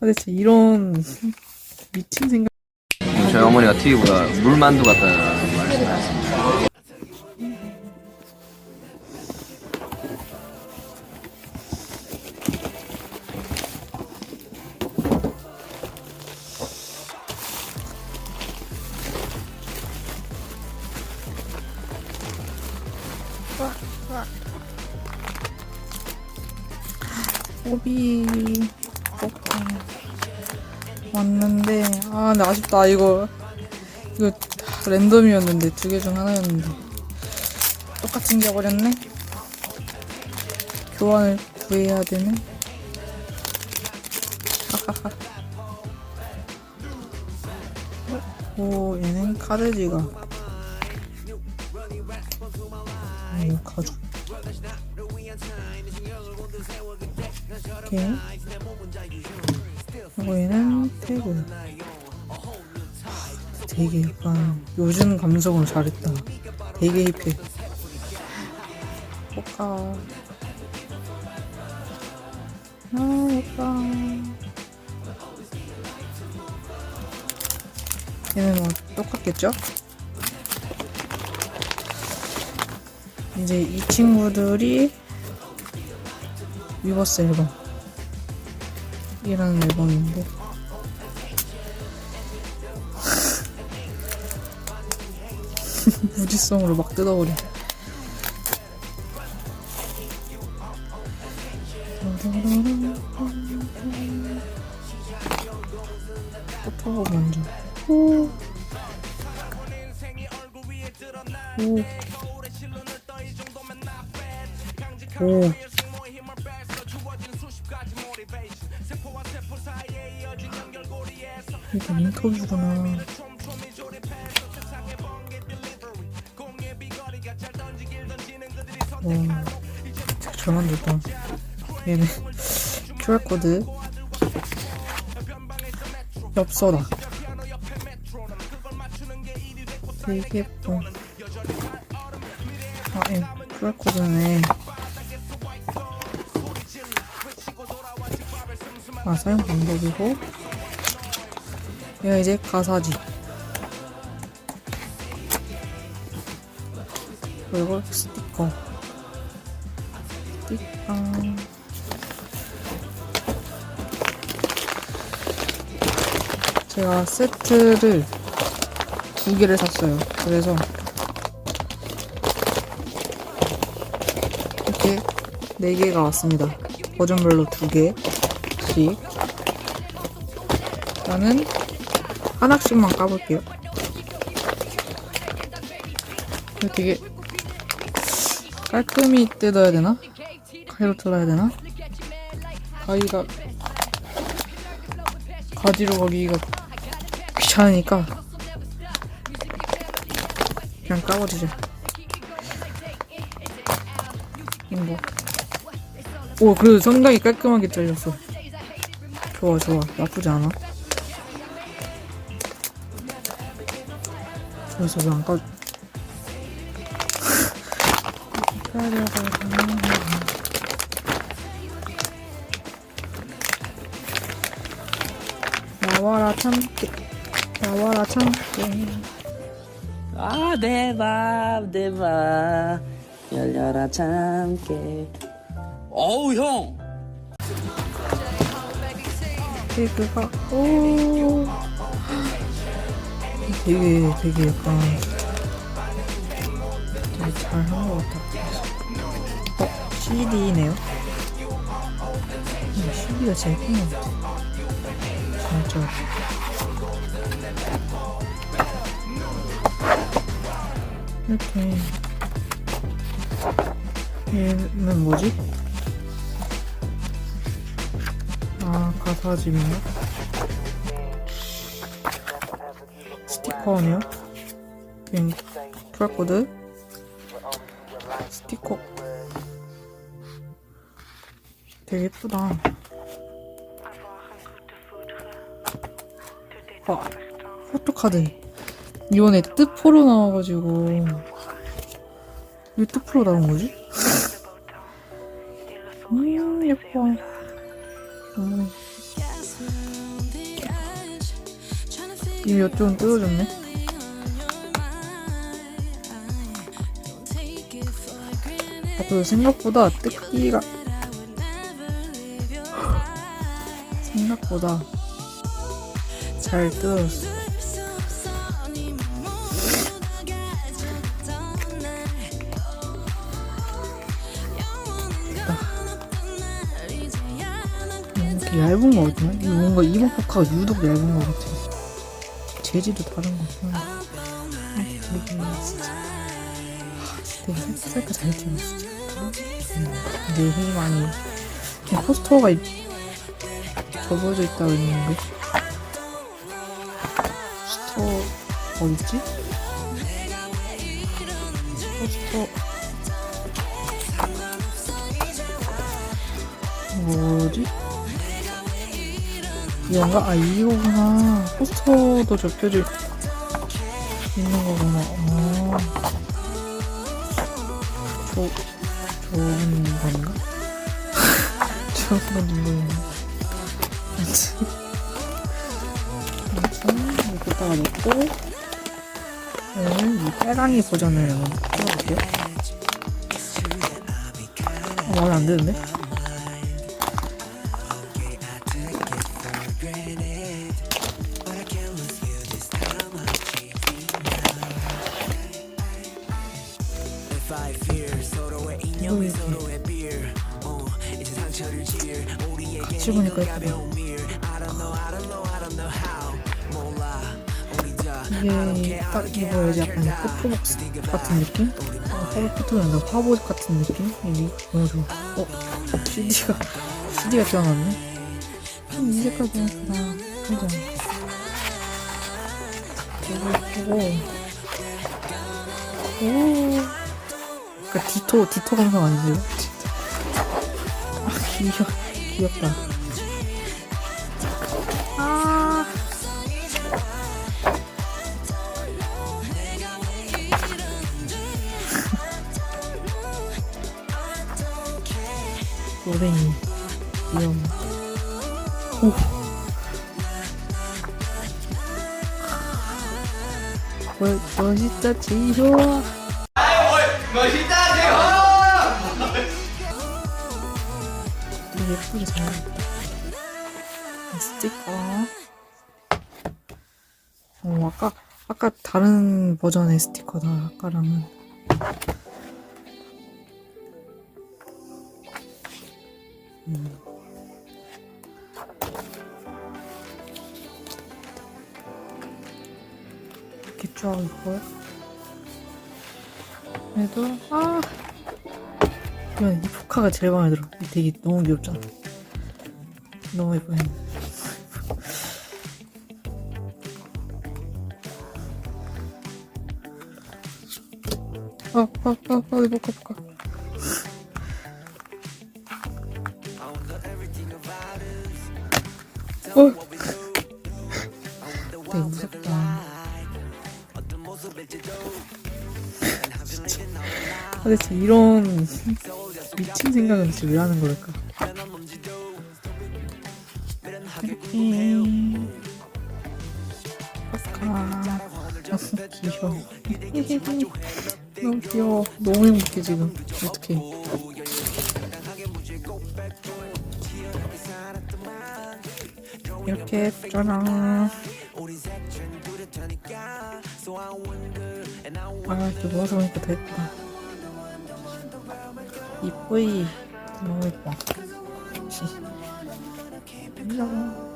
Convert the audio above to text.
도대체 이런 미친 생각. 저희 어머니가 TV보다 물만두 같다는 말씀하셨습니다. 오비 뽀뽀 왔는데 아 근데 아쉽다. 이거 이거 다 랜덤이었는데 두 개 중 하나였는데. 똑같이 생겨버렸네? 교환을 구해야 되네? 하하하 오 얘는 카드지가. 오 가죽 그리고 얘는 태그. 하, 되게 약간 요즘 감성을 잘했다. 되게 힙해. 볼까 아 예뻐 얘는 뭐 똑같겠죠? 이제 이 친구들이 위버스 앨범 이라는 앨범인데 무지성으로 막 뜯어버려 포토 먼저 오. 오. 오. 이게 인터뷰구나. 와, 잘 만들었다. 얘는 QR코드 엽서다. 되게 예뻐. 아, 예. QR코드네. 아, 사용 방법이고. 얘가 이제 가사지. 그리고 스티커. 스티커. 제가 세트를 두 개를 샀어요. 그래서 이렇게 네 개가 왔습니다. 버전별로 두 개씩. 일단은 하나씩만 까볼게요. 되게 깔끔히 뜯어야 되나? 가위로 뜯어야 되나? 가위가 가지로 가기가 귀찮으니까 그냥 까버리자. 뭐. 오, 그래도 상당히 깔끔하게 잘렸어. 좋아, 좋아. 나쁘지 않아. 그래서 왜 안 까? 나와라 참깨 나와라 참깨 아, 내 맘. 열려라, 참깨. 어우, 형! 케이크가 오 되게 되게 약간 되게 잘한 것 같아 어? CD네요? CD가 제일 큰것 같아 진짜 이렇게 얘는 뭐지? 아 가사집인가? 스티커네요. 음, QR코드 스티커 되게 예쁘다. 아, 포토카드. 이번에 뜻포로 나와가지고 왜 뜻포로 나온 거지? 음 예뻐. 음. 이미 이쪽은 뜯어졌네. 아, 그리고 생각보다 뜯기가 생각보다 잘 뜯어졌어. 이렇게 얇은 거? 이거 뭔가 이번 포카가 유독 얇은 거 같아. 재질도 다른 거 같아. 아, 되게 진짜. 아, 되게 색- 색깔 잘 띄워, 진짜. 힘이 많이. 포스터가 있- 접어져 있다고 했는데. 포스터, 어딨지? 포스터. 뭐지? 이건가? 아 이거구나 포스터도 접혀져 있는 거구나 어. 저, 좋은 건가? 좋은 건지 모르겠네 아무튼 여기다가 넣고 오늘 이 빨강이 버전을 한번 해볼게요 어, 마음에 안 드는데? 같이 보니까 예쁘다 이게 딱 입어야지 약간 포토복스 같은 느낌? 어, 화보 포토가 아니라 화보 같은 느낌? 이게 너무 좋아 어? CD가 CD가 튀어나왔네 음, 이 색깔 너무 예쁘다 그죠? 너무 예쁘고 오 그니까 디토 디토 감성 아니세요? 아 귀여 귀엽다. 아. 노랭이 귀여워. 오. 뭐, 멋있다 지효 예쁘게 잘 나왔다. 스티커. 어, 아까, 아까 다른 버전의 스티커다, 아까랑은. 음. 이렇게 쫙 있고요. 그래도, 아. 이건 이 포카가 제일 마음에 들어. 되게 너무 귀엽잖아. 너무 예뻐요. 아, 아, 아, 빨리 포카, 포카. 어. 되게 무섭다. 진짜. 아, 대체 이런 미친 생각은 대체 왜 하는 걸까? 아까 귀여워 너무 귀여워. 너무 행복해 지금. 어떡해. 이렇게 짜란 아 이렇게 모아서 보니까 더 예쁘다. 이쁘이 너무 예뻐. 안녕